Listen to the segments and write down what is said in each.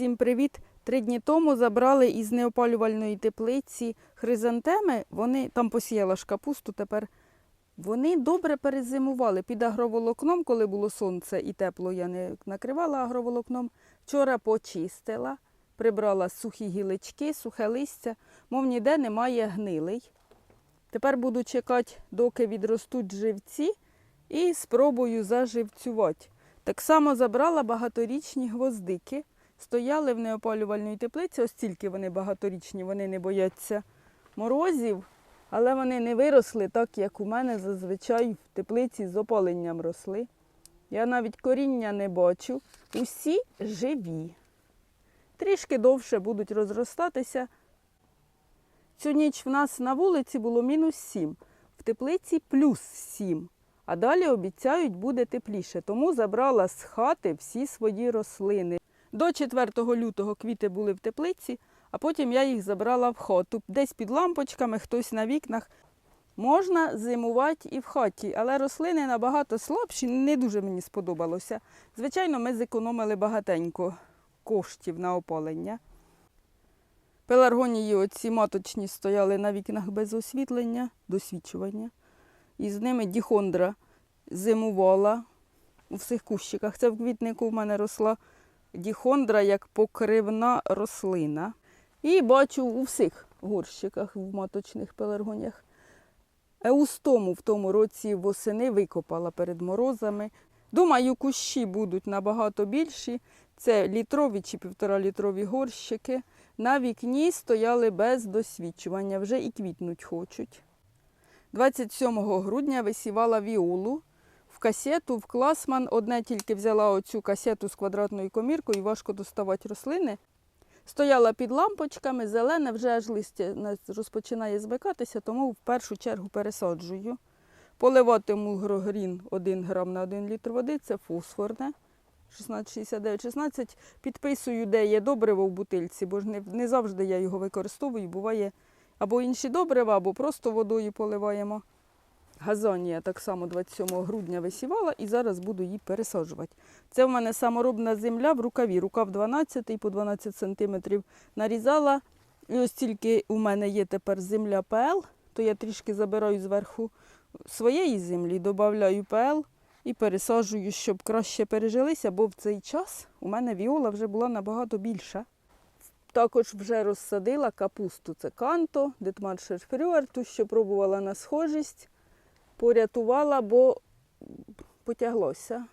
Всім привіт! Три дні тому забрали із неопалювальної теплиці хризантеми. Вони там посіяла ж капусту. Тепер вони добре перезимували під агроволокном, коли було сонце і тепло. Я не накривала агроволокном. Вчора почистила, прибрала сухі гілочки, сухе листя, мов ніде немає гнилий. Тепер буду чекати, доки відростуть живці, і спробую заживцювати. Так само забрала багаторічні гвоздики. Стояли в неопалювальній теплиці, ось тільки вони багаторічні, вони не бояться морозів, але вони не виросли так, як у мене зазвичай в теплиці з опаленням росли. Я навіть коріння не бачу. Усі живі. Трішки довше будуть розростатися. Цю ніч в нас на вулиці було мінус 7, в теплиці плюс 7. А далі обіцяють буде тепліше, тому забрала з хати всі свої рослини. До 4 лютого квіти були в теплиці, а потім я їх забрала в хату. Десь під лампочками, хтось на вікнах. Можна зимувати і в хаті, але рослини набагато слабші, не дуже мені сподобалося. Звичайно, ми зекономили багатенько коштів на опалення. Пеларгонії оці маточні стояли на вікнах без освітлення, досвідчування. І з ними діхондра зимувала у всіх кущиках. Це в квітнику в мене росла діхондра як покривна рослина. І бачу у всіх горщиках в маточних пеларгоніях. Еустому в тому році восени викопала перед морозами. Думаю, кущі будуть набагато більші. Це літрові чи півторалітрові горщики. На вікні стояли без досвідчування, вже і квітнуть хочуть. 27 грудня висівала віолу. Касету, в класман. Одне тільки взяла оцю касету з квадратною коміркою, важко доставати рослини. Стояла під лампочками, зелене, вже аж листя розпочинає збикатися, тому в першу чергу пересаджую. Поливатиму грогрін 1 грам на 1 літр води, це фосфорне. 1669-16. Підписую, де є добриво в бутильці, бо ж не, не завжди я його використовую. Буває або інші добрива, або просто водою поливаємо. Газонія так само 27 грудня висівала і зараз буду її пересаджувати. Це в мене саморобна земля в рукаві. Рукав 12 по 12 см нарізала. І ось тільки у мене є тепер земля ПЛ, то я трішки забираю зверху своєї землі, додаю ПЛ і пересаджую, щоб краще пережилися, бо в цей час у мене віола вже була набагато більша. Також вже розсадила капусту. Це канто, детмаршер фрюер, ту, що пробувала на схожість, порятувала, бо потяглося.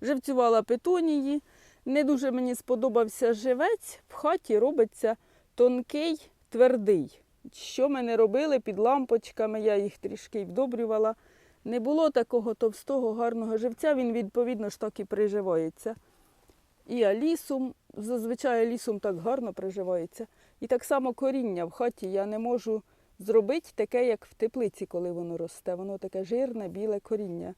Живцювала петунії. Не дуже мені сподобався живець. В хаті робиться тонкий, твердий. Що ми не робили під лампочками, я їх трішки вдобрювала. Не було такого товстого, гарного живця, він, відповідно, ж так і приживається. І алісум, зазвичай алісум так гарно приживається. І так само коріння в хаті я не можу зробити таке, як в теплиці, коли воно росте. Воно таке жирне, біле коріння.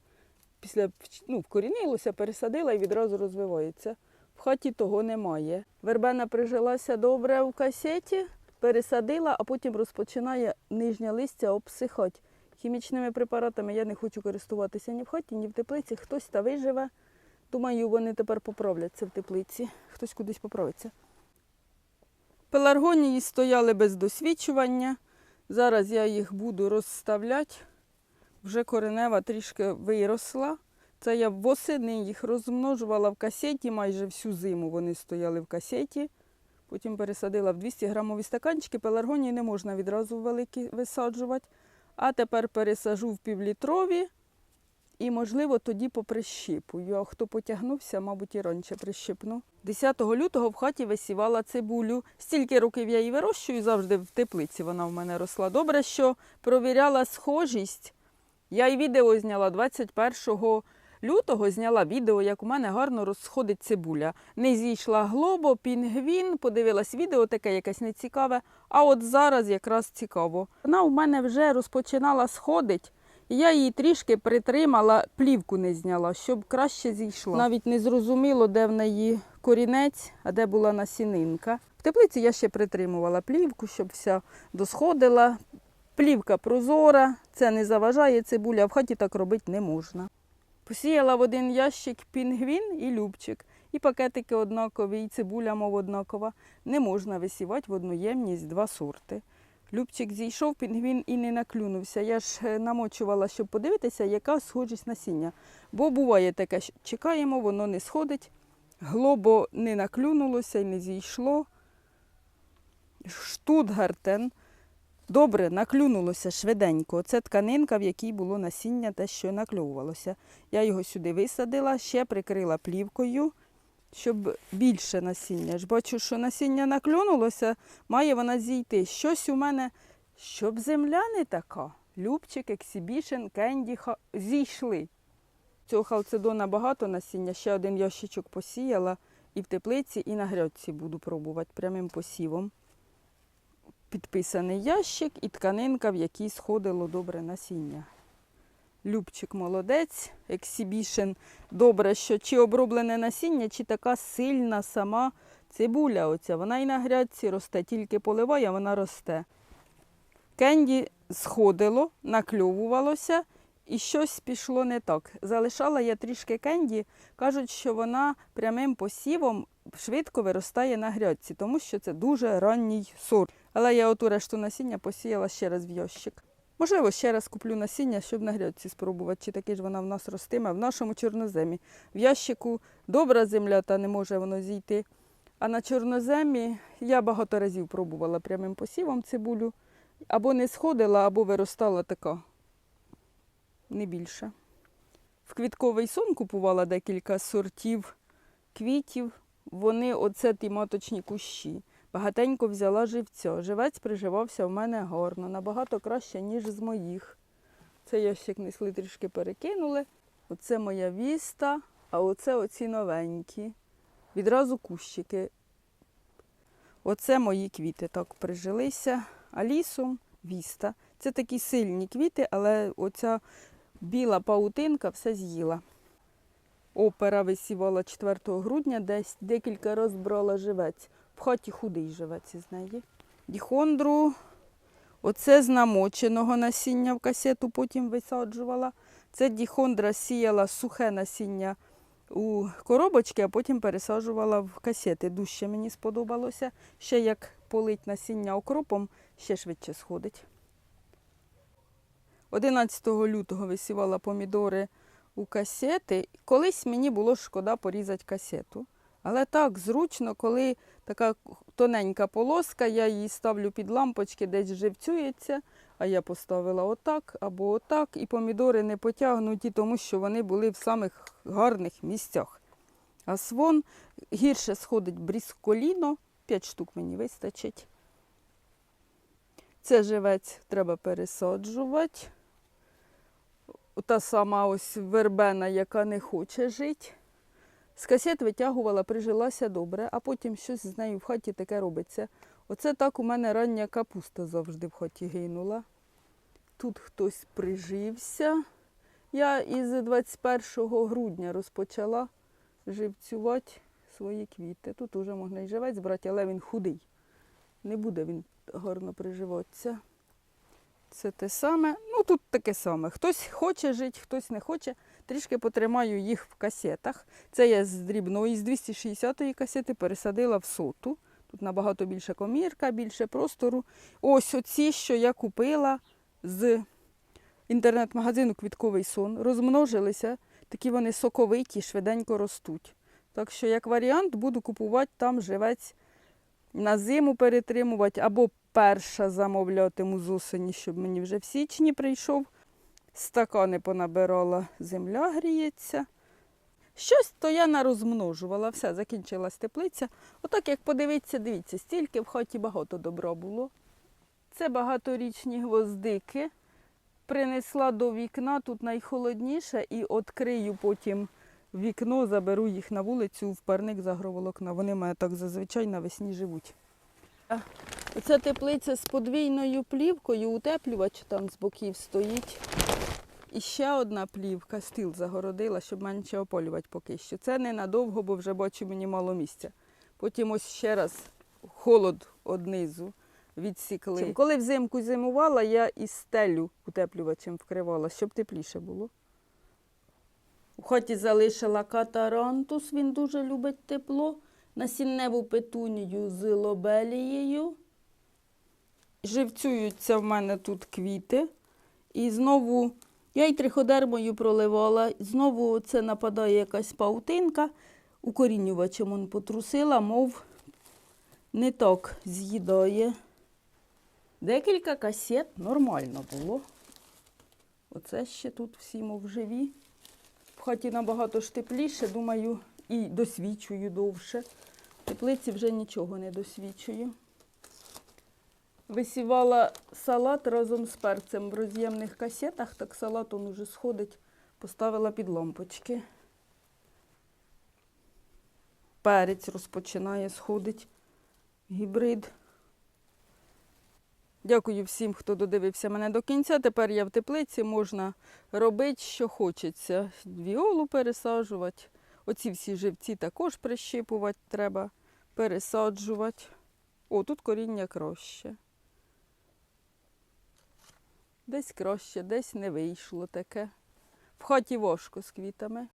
Після ну, вкорінилося, пересадила і відразу розвивається. В хаті того немає. Вербена прижилася добре в касеті, пересадила, а потім розпочинає нижнє листя обсихати. Хімічними препаратами я не хочу користуватися ні в хаті, ні в теплиці. Хтось та виживе. Думаю, вони тепер поправляться в теплиці. Хтось кудись поправиться. Пеларгонії стояли без досвідчування. Зараз я їх буду розставляти. Вже коренева трішки виросла. Це я восени їх розмножувала в касеті, майже всю зиму вони стояли в касеті. Потім пересадила в 200 грамові стаканчики. Пеларгонії не можна відразу великі висаджувати. А тепер пересажу в півлітрові і, можливо, тоді поприщипую. А хто потягнувся, мабуть, і раніше прищипну. 10 лютого в хаті висівала цибулю. Стільки років я її вирощую, завжди в теплиці вона в мене росла. Добре, що провіряла схожість. Я і відео зняла 21 лютого, зняла відео, як у мене гарно розсходить цибуля. Не зійшла глобо, пінгвін, подивилась відео, таке якесь нецікаве. А от зараз якраз цікаво. Вона у мене вже розпочинала сходить. Я її трішки притримала, плівку не зняла, щоб краще зійшла. Навіть не зрозуміло, де в неї корінець, а де була насінинка. В теплиці я ще притримувала плівку, щоб вся досходила. Плівка прозора, це не заважає цибуля, в хаті так робити не можна. Посіяла в один ящик пінгвін і любчик. І пакетики однакові, і цибуля, мов однакова. Не можна висівати в одну ємність два сорти. Любчик зійшов, пінгвін і не наклюнувся. Я ж е, намочувала, щоб подивитися, яка схожість насіння. Бо буває таке, що чекаємо, воно не сходить, глобо не наклюнулося і не зійшло. Штутгартен добре наклюнулося швиденько. Це тканинка, в якій було насіння, те, що накльовувалося. Я його сюди висадила, ще прикрила плівкою, щоб більше насіння. Ж бачу, що насіння наклюнулося, має вона зійти. Щось у мене, щоб земля не така. Любчик, ексібішен, кенді зійшли. Цього халцедона багато насіння, ще один ящичок посіяла і в теплиці, і на грядці буду пробувати прямим посівом. Підписаний ящик і тканинка, в якій сходило добре насіння. Любчик молодець, ексібішен. Добре, що чи оброблене насіння, чи така сильна сама цибуля. Оця. Вона і на грядці росте, тільки поливає, вона росте. Кенді сходило, накльовувалося і щось пішло не так. Залишала я трішки кенді. Кажуть, що вона прямим посівом швидко виростає на грядці, тому що це дуже ранній сорт. Але я оту решту насіння посіяла ще раз в ящик. Можливо, ще раз куплю насіння, щоб на грядці спробувати, чи таки ж вона в нас ростиме в нашому чорноземі. В ящику добра земля, та не може воно зійти. А на чорноземі я багато разів пробувала прямим посівом цибулю. Або не сходила, або виростала така. Не більше. В квітковий сон купувала декілька сортів квітів. Вони оце ті маточні кущі. Багатенько взяла живця. Живець приживався в мене гарно, набагато краще, ніж з моїх. Це ящик несли трішки перекинули. Оце моя віста, а оце оці новенькі. Відразу кущики. Оце мої квіти так прижилися. А лісом віста. Це такі сильні квіти, але оця біла паутинка все з'їла. Опера висівала 4 грудня, десь декілька разів брала живець. В хаті худий живець із неї. Діхондру, оце з намоченого насіння в касету потім висаджувала. Це діхондра сіяла сухе насіння у коробочки, а потім пересаджувала в касети. Дужче мені сподобалося. Ще як полить насіння окропом, ще швидше сходить. 11 лютого висівала помідори у касети. Колись мені було шкода порізати касету. Але так зручно, коли така тоненька полоска, я її ставлю під лампочки, десь живцюється, а я поставила отак або отак, і помідори не потягнуті, тому що вони були в самих гарних місцях. А свон гірше сходить брізколіно, 5 штук мені вистачить. Це живець треба пересаджувати. Та сама ось вербена, яка не хоче жити. З касет витягувала, прижилася добре, а потім щось з нею в хаті таке робиться. Оце так у мене рання капуста завжди в хаті гинула. Тут хтось прижився. Я із 21 грудня розпочала живцювати свої квіти. Тут уже можна і живець брати, але він худий. Не буде він гарно приживатися. Це те саме. Ну тут таке саме. Хтось хоче жити, хтось не хоче. Трішки потримаю їх в касетах. Це я з дрібної, з 260-ї касети пересадила в соту. Тут набагато більше комірка, більше простору. Ось оці, що я купила з інтернет-магазину Квітковий сон. Розмножилися. Такі вони соковиті, швиденько ростуть. Так що, як варіант, буду купувати там живець на зиму перетримувати, або перша замовлятиму з осені, щоб мені вже в січні прийшов. Стакани понабирала, земля гріється. Щось то я нарозмножувала, все, закінчилась теплиця. Отак, як подивіться, дивіться, стільки в хаті багато добра було. Це багаторічні гвоздики. Принесла до вікна, тут найхолодніше, і відкрию потім вікно, заберу їх на вулицю в парник з агроволокна. Вони мене так зазвичай навесні живуть. Оця теплиця з подвійною плівкою, утеплювач там з боків стоїть. І ще одна плівка, стіл загородила, щоб менше опалювати поки що. Це ненадовго, бо вже бачу мені мало місця. Потім ось ще раз холод однизу відсікли. Коли взимку зимувала, я і стелю утеплювачем вкривала, щоб тепліше було. У хаті залишила катарантус, він дуже любить тепло. Насінневу петунію з лобелією. Живцюються в мене тут квіти. І знову я й триходермою проливала. Знову це нападає якась паутинка. Укорінювачем он потрусила, мов не так з'їдає. Декілька касет нормально було. Оце ще тут всі мов живі. В хаті набагато ж тепліше, думаю, і досвідчую довше. В теплиці вже нічого не досвідчую. Висівала салат разом з перцем в роз'ємних касетах, так салат он уже сходить, поставила під лампочки. Перець розпочинає сходить. Гібрид. Дякую всім, хто додивився мене до кінця. Тепер я в теплиці можна робити, що хочеться. Віолу пересаджувати. Оці всі живці також прищипувати треба, пересаджувати. О, тут коріння краще. Десь краще, десь не вийшло таке. В хаті важко з квітами.